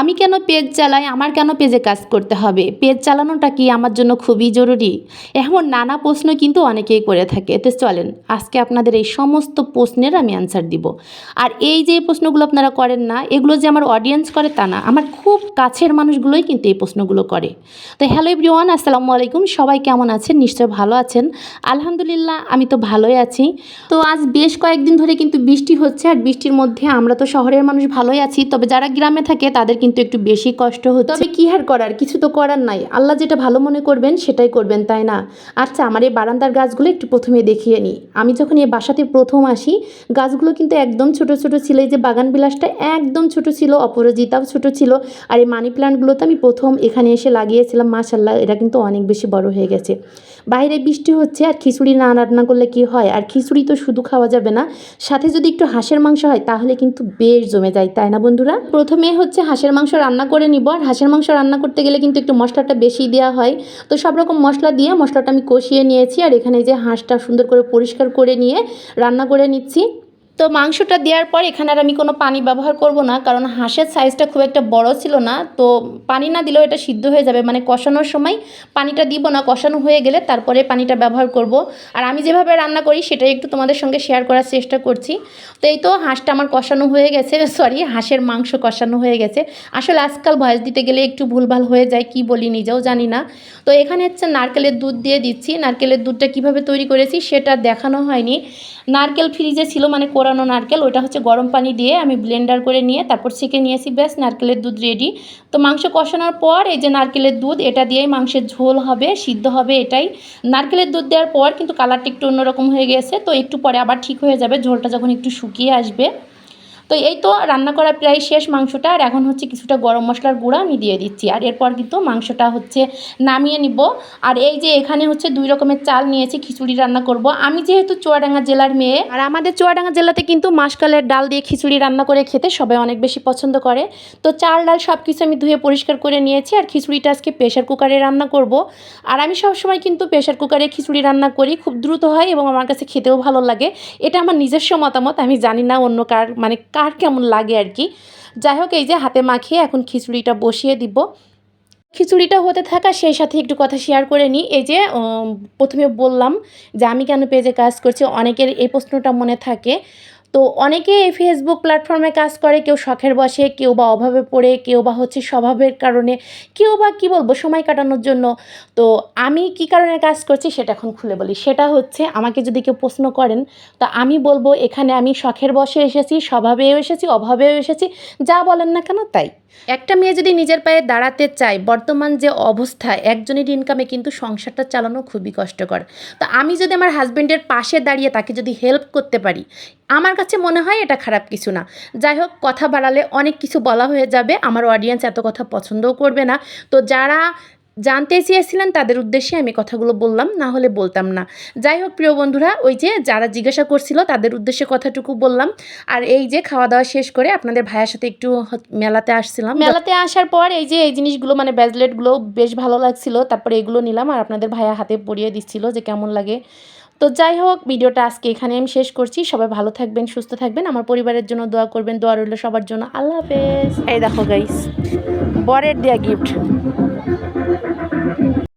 আমি কেন পেজ চালাই? আমার কেন পেজে কাজ করতে হবে? পেজ চালানোটা কি আমার জন্য খুবই জরুরি? এমন নানা প্রশ্ন কিন্তু অনেকেই করে থাকে। তো চলেন, আজকে আপনাদের এই সমস্ত প্রশ্নের আমি অ্যান্সার দিব। আর এই যে প্রশ্নগুলো আপনারা করেন না, এগুলো যে আমার অডিয়েন্স করে তা না। আমার খুব কাছের মানুষগুলোই কিন্তু এই প্রশ্নগুলো করে। তো হ্যালো এভরিওয়ান আসসালামু আলাইকুম। সবাই কেমন আছেন? নিশ্চয় ভালো আছেন। আলহামদুলিল্লাহ, আমি তো ভালোই আছি। তো আজ বেশ কয়েকদিন ধরে কিন্তু বৃষ্টি হচ্ছে। আর বৃষ্টির মধ্যে আমরা তো শহরের মানুষ ভালোই আছি। তবে যারা গ্রামে থাকে, তাদের কিন্তু একটু বেশি কষ্ট হচ্ছে। তবে কি আর করার? কিছু তো করার নাই। আল্লাহ যেটা ভালো মনে করবেন, সেটাই করবেন, তাই না? আচ্ছা আমার এই বারান্দার গাছগুলো একটু প্রথমে দেখিয়ে নিই। আমি যখন এই বাসাতে প্রথম আসি, গাছগুলো কিন্তু একদম ছোট ছোট ছিল। এই যে বাগান বিলাসটা একদম ছোট ছিল, অপরাজিতাও ছোট ছিল। আর এই মানি প্ল্যান্টগুলো তো আমি প্রথম এখানে এসে লাগিয়েছিলাম। মাশাল্লাহ এরা কিন্তু অনেক বেশি বড় হয়ে গেছে। বাইরে বৃষ্টি হচ্ছে, আর খিচুড়ি না রান্না করলে কি হয়? আর খিচুড়ি তো শুধু খাওয়া যাবে না। সাথে যদি একটু হাঁসের মাংস হয়, তাহলে কিন্তু বেশ জমে যায়, তাই না বন্ধুরা? প্রথমে হচ্ছে হাঁসের মাংস রান্না করে নিব। আর হাঁসের মাংস রান্না করতে গেলে কিন্তু একটু মশলাটা বেশি দেওয়া হয়। তো সব রকম মশলা দিয়ে মশলাটা আমি কষিয়ে নিয়েছি। আর এখানে যে হাঁসটা সুন্দর করে পরিষ্কার করে নিয়ে রান্না করে নিচ্ছি। তো মাংসটা দেওয়ার পর এখানে আর আমি কোনো পানি ব্যবহার করব না, কারণ হাঁসের সাইজটা খুব একটা বড় ছিল না। তো পানি না দিলেও এটা সিদ্ধ হয়ে যাবে মানে কষানোর সময় পানিটা দিব না, কষানো হয়ে গেলে তারপরে পানিটা ব্যবহার করব। আর আমি যেভাবে রান্না করি সেটাই একটু তোমাদের সঙ্গে শেয়ার করার চেষ্টা করছি। তো এই তো হাঁসটা আমার কষানো হয়ে গেছে সরি হাঁসের মাংস কষানো হয়ে গেছে। আসলে আজকাল ভয়েস দিতে গেলে একটু ভুলভাল হয়ে যায়, কি বলি নিজেও জানি না। তো এখানে হচ্ছে নারকেলের দুধ দিয়ে দিচ্ছি। নারকেলের দুধটা কীভাবে তৈরি করেছি সেটা দেখানো হয়নি। নারকেল ফ্রিজে ছিল মানে কোরানো নারকেল, ওইটা হচ্ছে গরম পানি দিয়ে আমি ব্লেন্ডার করে নিয়ে তারপর ছেঁকে নিয়েছি, ব্যাস নারকেলের দুধ রেডি তো মাংস কষানোর পর এই যে নারকেলের দুধ, এটা দিয়েই মাংসের ঝোল হবে, সিদ্ধ হবে এটাই। নারকেলের দুধ দেওয়ার পর কিন্তু কালারটা একটু অন্যরকম হয়ে গেছে, তো একটু পরে আবার ঠিক হয়ে যাবে, ঝোলটা যখন একটু শুকিয়ে আসবে। তো এই তো রান্না করা প্রায় শেষ মাংসটা, আর এখন হচ্ছে কিছুটা গরম মশলার গুঁড়া আমি দিয়ে দিচ্ছি। আর এরপর কিন্তু মাংসটা হচ্ছে নামিয়ে নিব। আর এই যে এখানে হচ্ছে দুই রকমের চাল নিয়েছি, খিচুড়ি রান্না করব। আমি যেহেতু চুয়াডাঙ্গা জেলার মেয়ে, আর আমাদের চুয়াডাঙ্গা জেলাতে কিন্তু মাসকালের ডাল দিয়ে খিচুড়ি রান্না করে খেতে সবাই অনেক বেশি পছন্দ করে। তো চাল, ডাল সব কিছু আমি ধুয়ে পরিষ্কার করে নিয়েছি, আর খিচুড়িটা আজকে প্রেশার কুকারে রান্না করব। আর আমি সবসময় কিন্তু প্রেশার কুকারে খিচুড়ি রান্না করি, খুব দ্রুত হয় এবং আমার কাছে খেতেও ভালো লাগে। এটা আমার নিজস্ব মতামত, আমি জানি না অন্য কার মানে কার কেমন লাগে আর কি। যাই হোক, এই যে হাতে মাখিয়ে এখন খিচুড়িটা বসিয়ে দিব। খিচুড়িটা হতে থাকা সেই সাথে একটু কথা শেয়ার করে নিই। এই যে প্রথমে বললাম যে আমি কেন পেজে কাজ করছি, অনেকের এই প্রশ্নটা মনে থাকে। তো অনেকে এই ফেসবুক প্ল্যাটফর্মে কাজ করে, কেউ শখের বসে, কেউ বা অভাবে পড়ে, কেউ বা হচ্ছে স্বভাবের কারণে, কেউ বা কী বলব, সময় কাটানোর জন্য। তো আমি কি কারণে কাজ করছি সেটা এখন খুলে বলি। সেটা হচ্ছে আমাকে যদি কেউ প্রশ্ন করেন, তো আমি বলব এখানে আমি শখের বসে এসেছি, স্বভাবেও এসেছি, অভাবেও এসেছি, যা বলেন না কেন তাই। একটা মেয়ে যদি নিজের পায়ে দাঁড়াতে চায়, বর্তমান যে অবস্থা, একজনের ইনকামে কিন্তু সংসারটা চালানো খুবই কষ্টকর। তো আমি যদি আমার হাজব্যান্ডের পাশে দাঁড়িয়ে তাকে যদি হেল্প করতে পারি, আমার কাছে মনে হয় এটা খারাপ কিছু না। যাই হোক, কথা বাড়ালে অনেক কিছু বলা হয়ে যাবে, আমার অডিয়েন্স এত কথা পছন্দও করবে না। তো যারা জানতে চেয়েছিলেন তাদের উদ্দেশ্যে আমি কথাগুলো বললাম না হলে বলতাম না। যাই হোক প্রিয় বন্ধুরা ওই যে যারা জিজ্ঞাসা করছিল তাদের উদ্দেশ্যে কথাটুকু বললাম। আর এই যে খাওয়া দাওয়া শেষ করে আপনাদের ভাইয়ের সাথে একটু মেলাতে আসছিলাম। মেলাতে আসার পর এই যে এই জিনিসগুলো মানে ব্যাজলেটগুলো বেশ ভালো লাগছিল তারপরে এগুলো নিলাম আর আপনাদের ভাইয়া হাতে পরিয়ে দিচ্ছিল যে কেমন লাগে। তো যাই হোক ভিডিওটা আজকে এখানে আমি শেষ করছি। সবাই ভালো থাকবেন সুস্থ থাকবেন। আমার পরিবারের জন্য দোয়া করবেন দোয়া রইল সবার জন্য। আল্লাহ হাফেজ। এই দেখো গাইস বরের দেয়া গিফট